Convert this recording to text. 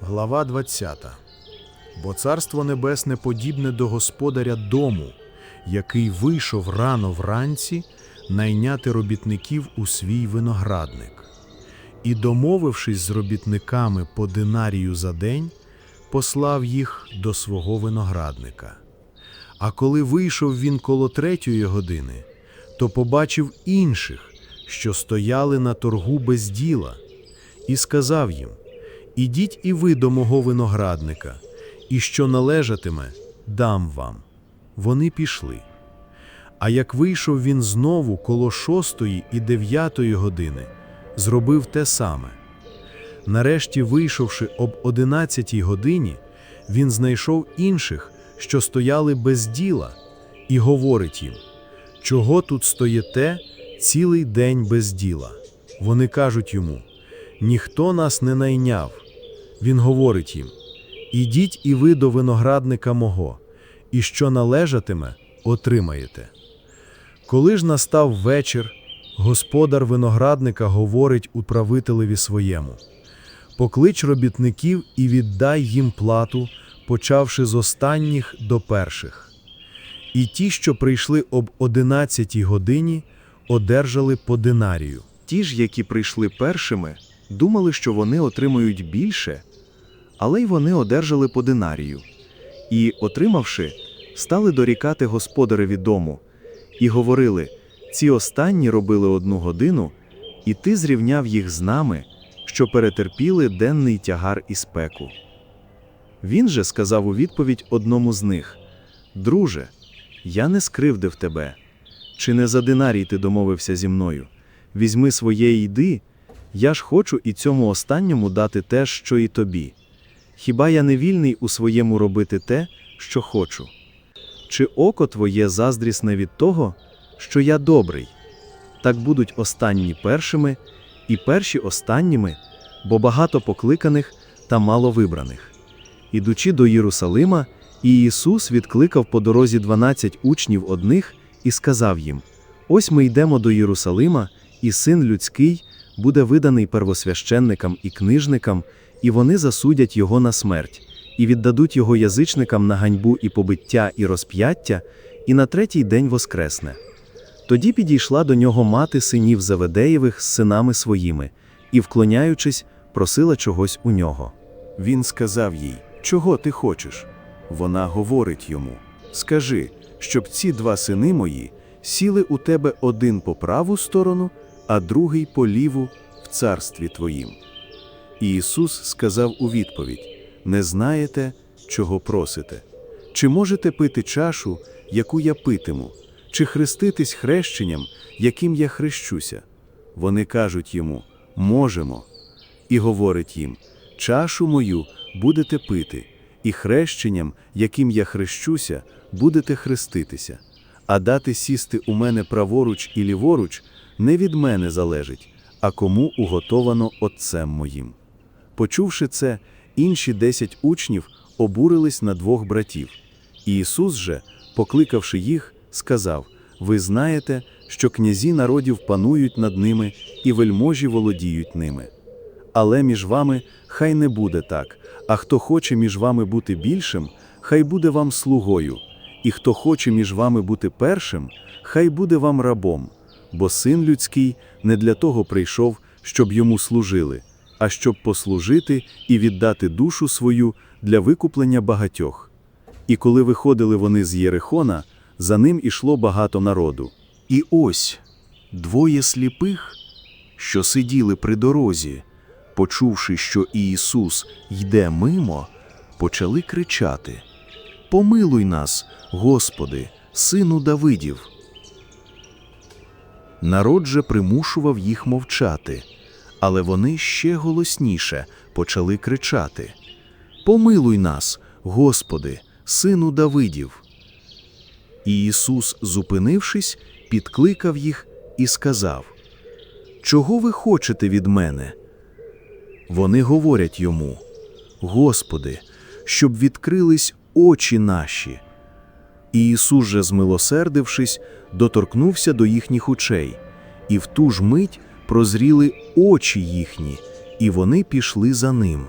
Глава 20. Бо царство небесне подібне до господаря дому, який вийшов рано вранці найняти робітників у свій виноградник. І, домовившись з робітниками по динарію за день, послав їх до свого виноградника. А коли вийшов він коло третьої години, то побачив інших, що стояли на торгу без діла, і сказав їм: Ідіть і ви до мого виноградника, і що належатиме, дам вам. Вони пішли. А як вийшов він знову коло шостої і дев'ятої години, зробив те саме. Нарешті, вийшовши об одинадцятій годині, він знайшов інших, що стояли без діла, і говорить їм: Чого тут стоїте цілий день без діла? Вони кажуть йому: Ніхто нас не найняв. Він говорить їм: Ідіть і ви до виноградника мого, і що належатиме, отримаєте. Коли ж настав вечір, господар виноградника говорить управителеві своєму: Поклич робітників і віддай їм плату, почавши з останніх до перших. І ті, що прийшли об одинадцятій годині, одержали по динарію. Ті ж, які прийшли першими, думали, що вони отримають більше, але й вони одержали по динарію. І, отримавши, стали дорікати господареві дому, і говорили: ці останні робили одну годину, і ти зрівняв їх з нами, що перетерпіли денний тягар і спеку. Він же сказав у відповідь одному з них: Друже, я не скривдив тебе. Чи не за динарій ти домовився зі мною? Візьми своє йди, я ж хочу і цьому останньому дати те, що і тобі. Хіба я не вільний у своєму робити те, що хочу? Чи око твоє заздрісне від того, що я добрий? Так будуть останні першими, і перші останніми, бо багато покликаних та мало вибраних. Ідучи до Єрусалима, і Ісус відкликав по дорозі дванадцять учнів одних і сказав їм: Ось ми йдемо до Єрусалима, і син людський буде виданий первосвященникам і книжникам, і вони засудять його на смерть, і віддадуть його язичникам на ганьбу і побиття, і розп'яття, і на третій день воскресне. Тоді підійшла до нього мати синів Заведеєвих з синами своїми, і, вклоняючись, просила чогось у нього. Він сказав їй, чого ти хочеш? Вона говорить йому: Скажи, щоб ці два сини мої сіли у тебе один по праву сторону, а другий по ліву в царстві твоїм. І Ісус сказав у відповідь: Не знаєте, чого просите? Чи можете пити чашу, яку я питиму, чи хреститись хрещенням, яким я хрещуся? Вони кажуть йому: Можемо. І говорить їм: Чашу мою будете пити, і хрещенням, яким я хрещуся, будете хреститися. А дати сісти у мене праворуч і ліворуч не від мене залежить, а кому уготовано Отцем моїм. Почувши це, інші десять учнів обурились на двох братів. І Ісус же, покликавши їх, сказав: Ви знаєте, що князі народів панують над ними, і вельможі володіють ними. Але між вами хай не буде так, а хто хоче між вами бути більшим, хай буде вам слугою, і хто хоче між вами бути першим, хай буде вам рабом, бо син людський не для того прийшов, щоб йому служили, а щоб послужити і віддати душу свою для викуплення багатьох. І коли виходили вони з Єрихона, за ним ішло багато народу. І ось двоє сліпих, що сиділи при дорозі, почувши, що Ісус йде мимо, почали кричати: Помилуй нас, Господи, сину Давидів. Народ же примушував їх мовчати, але вони ще голосніше почали кричати: Помилуй нас, Господи, сину Давидів. І Ісус, зупинившись, підкликав їх і сказав: Чого ви хочете від мене? Вони говорять йому: Господи, щоб відкрились очі наші. І Ісус же, змилосердившись, доторкнувся до їхніх очей, і в ту ж мить прозріли очі їхні, і вони пішли за ним.